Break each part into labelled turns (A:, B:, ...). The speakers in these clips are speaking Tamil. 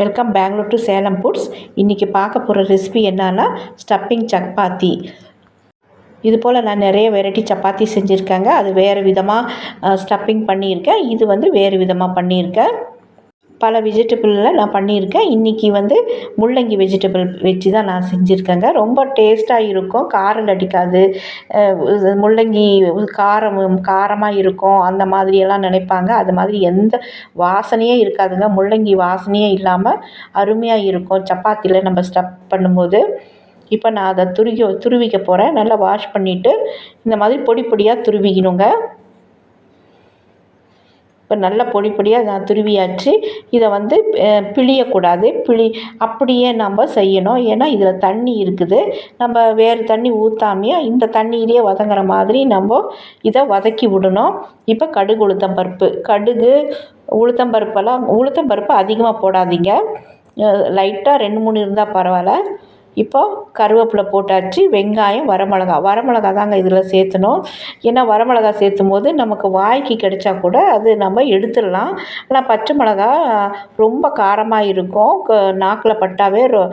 A: Welcome Bangalore to Salem foods இன்றைக்கி பார்க்க போகிற ரெசிபி என்னன்னா ஸ்டப்பிங் சப்பாத்தி. இது போல் நான் நிறைய வெரைட்டி சப்பாத்தி செஞ்சுருக்கேங்க. அது வேறு விதமாக ஸ்டப்பிங் பண்ணியிருக்கேன். இது வந்து வேறு விதமாக பண்ணியிருக்கேன். பல வெஜிடபிளில் நான் பண்ணியிருக்கேன். இன்றைக்கி வந்து முள்ளங்கி வெஜிடபிள் வச்சு தான் நான் செஞ்சுருக்கேங்க. ரொம்ப டேஸ்ட்டாக இருக்கும். காரம் அடிக்காது முள்ளங்கி காரம் காரமாக இருக்கும். அந்த மாதிரியெல்லாம் நினைப்பாங்க. அது மாதிரி எந்த வாசனையே இருக்காதுங்க. முள்ளங்கி வாசனையே இல்லாமல் அருமையாக இருக்கும். சப்பாத்தியில் நம்ம ஸ்டப் பண்ணும்போது. இப்போ நான் அதை துருகி துருவிக்க போகிறேன் நல்லா வாஷ் பண்ணிவிட்டு இந்த மாதிரி பொடி பொடியாக துருவிக்கணுங்க. இப்போ நல்ல பொடி பொடியாக நான் துருவியாச்சு. இதை வந்து பிழியக்கூடாது. பிழி அப்படியே நம்ம செய்யணும். ஏன்னா இதில் தண்ணி இருக்குது. நம்ம வேறு தண்ணி ஊற்றாமையே இந்த தண்ணியிலேயே வதங்குற மாதிரி நம்ம இதை வதக்கி விடணும். இப்போ கடுகு உளுத்தம் பருப்பு. கடுகு உளுத்தம் பருப்பெல்லாம் உளுத்தம் பருப்பு அதிகமாக போடாதீங்க. லைட்டாக ரெண்டு மூணு இருந்தால் பரவாயில்ல. இப்போ கருவேப்பிலை போட்டாச்சு வெங்காயம் வரமிளகா. வரமிளகா தாங்க இதில் சேர்த்தணும். ஏன்னா வரமிளகா சேர்த்தும் போது நமக்கு வாய்க்கு கிடைச்சா கூட அது நம்ம எடுத்துடலாம். ஆனால் பச்சை மிளகா ரொம்ப காரமாக இருக்கும். நாக்கில் பட்டாவே ரொ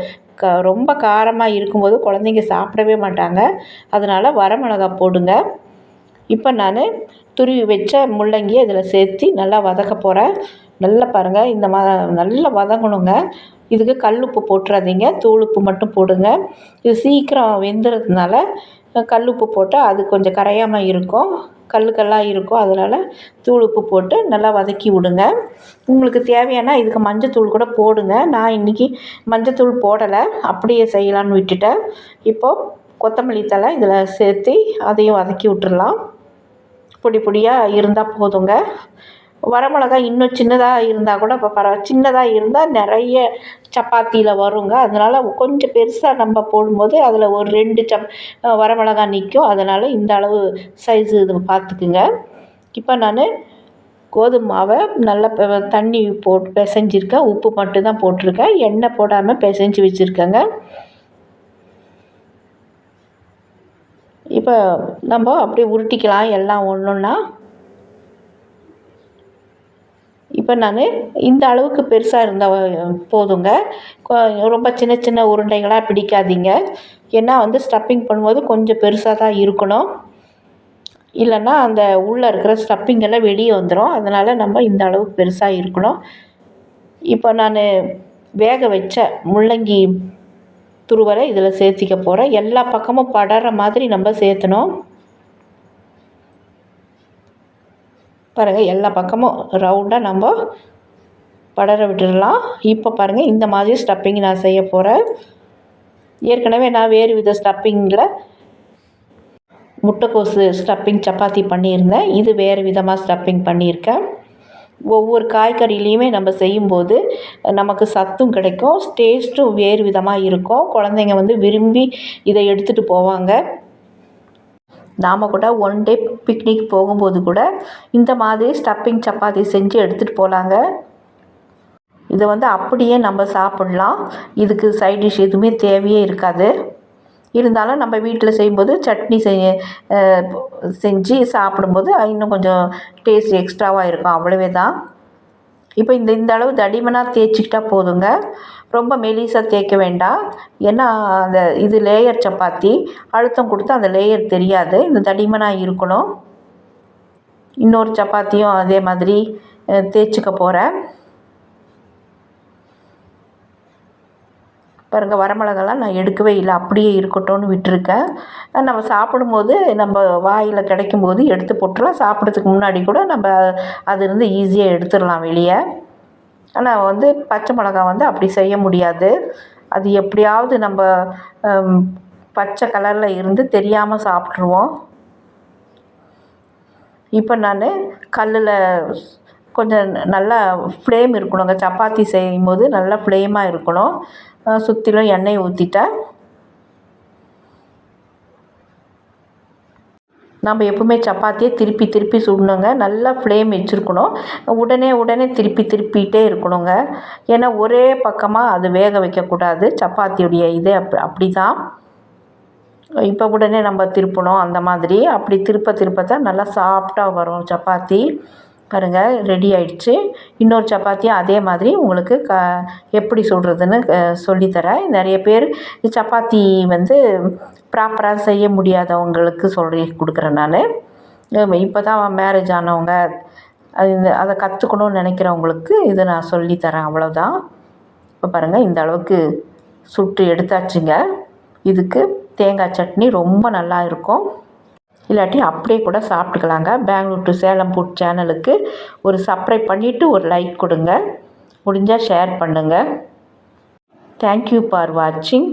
A: க ரொம்ப காரமாக இருக்கும்போது குழந்தைங்க சாப்பிடவே மாட்டாங்க. அதனால் வரமிளகா போடுங்க. இப்போ நான் துருவி வச்ச முள்ளங்கியை இதில் சேர்த்து நல்லா வதக்க போகிறேன் நல்லா பாருங்கள் இந்த மா நல்லா வதங்கணுங்க. இதுக்கு கல் உப்பு போட்டுறாதீங்க தூள் உப்பு மட்டும் போடுங்க. இது சீக்கிரம் வெந்துறதுனால கல் உப்பு போட்டால் அது கொஞ்சம் கரையாமல் இருக்கும். கல்லுக்கெல்லாம் இருக்கும் அதனால் தூள் உப்பு போட்டு நல்லா வதக்கி விடுங்க. உங்களுக்கு தேவையான இதுக்கு மஞ்சத்தூள் கூட போடுங்க. நான் இன்றைக்கி மஞ்சத்தூள் போடலை அப்படியே செய்யலான்னு விட்டுட்டேன். இப்போது கொத்தமல்லி தழை இதில் சேர்த்து அதையும் வதக்கி விட்டுடலாம் பொடி பொடியாக இருந்தால் போதுங்க. வரமிளகா இன்னும் சின்னதாக இருந்தால் கூட இப்போ பரவ சின்னதாக இருந்தால் நிறைய சப்பாத்தியில் வருங்க. அதனால் கொஞ்சம் பெருசாக நம்ம போடும்போது அதில் ஒரு ரெண்டு சப் வரமிளகா நிற்கும் அதனால் இந்த அளவு சைஸு இது பார்த்துக்குங்க இப்போ நான் கோதுமை மாவை நல்லா தண்ணி போட்டு பிசைஞ்சிருக்கேன். உப்பு மட்டும் தான் போட்டிருக்கேன். எண்ணெய் போடாமல் பிசைஞ்சு வச்சுருக்கேங்க. இப்போ நம்ம அப்படியே உருட்டிக்கலாம் எல்லாம் ஒன்றுன்னா இப்போ நான் இந்த அளவுக்கு பெருசாக இருந்தால் போதுங்க. கொ- ரொம்ப சின்ன சின்ன உருண்டைகளாக பிடிக்காதீங்க. ஏன்னா வந்து ஸ்டப்பிங் பண்ணும்போது கொஞ்சம் பெருசாக தான் இருக்கணும். இல்லைன்னா அந்த உள்ளே இருக்கிற ஸ்டப்பிங் எல்லாம் வெளியே வந்துடும் அதனால் நம்ம இந்த அளவுக்கு பெருசாக இருக்கணும். இப்போ நான் வேக வச்ச முள்ளங்கி துருவலை இதில் சேர்த்திக்க போகிறேன் எல்லா பக்கமும் படற மாதிரி நம்ம சேர்த்தணும். பாருங்கள் எல்லா பக்கமும் ரவுண்டாக நம்ம படர விட்டுடலாம். இப்போ பாருங்கள் இந்த மாதிரி ஸ்டப்பிங் நான் செய்ய போகிறேன் ஏற்கனவே நான் வேறு வித ஸ்டப்பிங்கில் முட்டைக்கோசு ஸ்டப்பிங் சப்பாத்தி பண்ணியிருந்தேன். இது வேறு விதமாக ஸ்டப்பிங் பண்ணியிருக்கேன். ஒவ்வொரு காய்கறிலையுமே நம்ம செய்யும்போது நமக்கு சத்தும் கிடைக்கும் டேஸ்ட்டும் வேறு விதமாக இருக்கும். குழந்தைங்க வந்து விரும்பி இதை எடுத்துகிட்டு போவாங்க. நாம் கூட ஒன் டே பிக்னிக் போகும்போது கூட இந்த மாதிரி ஸ்டப்பிங் சப்பாத்தி செஞ்சு எடுத்துகிட்டு போகலாங்க இதை வந்து அப்படியே நம்ம சாப்பிட்லாம். இதுக்கு சைட் டிஷ் எதுவுமே தேவையே இருக்காது. இருந்தாலும் நம்ம வீட்டில் செய்யும்போது சட்னி செய் செஞ்சு சாப்பிடும்போது இன்னும் கொஞ்சம் டேஸ்ட் எக்ஸ்ட்ராவாக இருக்கும். அவ்வளவே தான் இப்போ இந்த இந்த அளவு தடிமனாக தேய்ச்சிக்கிட்டா போதுங்க. ரொம்ப மெலிசாக தேய்க்க வேண்டாம். ஏன்னா அந்த இது லேயர் சப்பாத்தி அழுத்தம் கொடுத்து அந்த லேயர் தெரியாது. இந்த தடிமனாக இருக்கணும். இன்னொரு சப்பாத்தியும் அதே மாதிரி தேய்ச்சிக்க போகிறேன் பாருங்கள் வரமிளகாலாம் நான் எடுக்கவே இல்லை. அப்படியே இருக்கட்டும்னு விட்டுருக்கேன். நம்ம சாப்பிடும்போது நம்ம வாயில் கிடைக்கும்போது எடுத்து போட்டுடலாம். சாப்பிட்றதுக்கு முன்னாடி கூட நம்ம அது இருந்து ஈஸியாக எடுத்துடலாம் வெளியே. ஆனால் வந்து பச்சை மிளகா வந்து அப்படி செய்ய முடியாது. அது எப்படியாவது நம்ம பச்சை கலரில் இருந்து தெரியாமல் சாப்பிட்ருவோம் இப்போ நான் கல்லில் கொஞ்சம் நல்லா ஃப்ளேம் இருக்கணுங்க. சப்பாத்தி செய்யும்போது நல்லா ஃப்ளேமாக இருக்கணும். சுற்றிலும் எண்ணெய் ஊற்றிட்டேன் நம்ம எப்பவுமே சப்பாத்தியை திருப்பி திருப்பி சுடணுங்க. நல்லா ஃப்ளேம் வச்சுருக்கணும். உடனே உடனே திருப்பி திருப்பிகிட்டே இருக்கணுங்க. ஏன்னா ஒரே பக்கமாக அது வேக வைக்கக்கூடாது. சப்பாத்தியுடைய இது அப் அப்படி தான் இப்போ உடனே நம்ம திருப்பணும் அந்த மாதிரி. அப்படி திருப்ப திருப்ப தான் நல்லா சாஃப்டாக வரும் சப்பாத்தி. பாருங்கள் ரெடி ஆயிடுச்சு. இன்னொரு சப்பாத்தியும் அதே மாதிரி உங்களுக்கு க எப்படி சொல்கிறதுன்னு சொல்லித்தரேன். நிறைய பேர் சப்பாத்தி வந்து ப்ராப்பராக செய்ய முடியாதவங்களுக்கு சொல்லி கொடுக்குறேன் நான். இப்போ தான் மேரேஜ் ஆனவங்க அது இந்த அதை கற்றுக்கணுன்னு நினைக்கிறவங்களுக்கு இதை நான் சொல்லித்தரேன் அவ்வளோதான் இப்போ பாருங்கள் இந்த அளவுக்கு சுட்டு எடுத்தாச்சுங்க. இதுக்கு தேங்காய் சட்னி ரொம்ப நல்லா இருக்கும். இல்லாட்டி அப்படியே கூட சாப்பிட்டுக்கலாங்க. பெங்களூர் டு சேலம் ஃபுட் சேனலுக்கு ஒரு சப்ஸ்கிரைப் பண்ணிவிட்டு ஒரு லைக் கொடுங்க. முடிஞ்சால் ஷேர் பண்ணுங்கள் தேங்க்யூ ஃபார் வாட்சிங்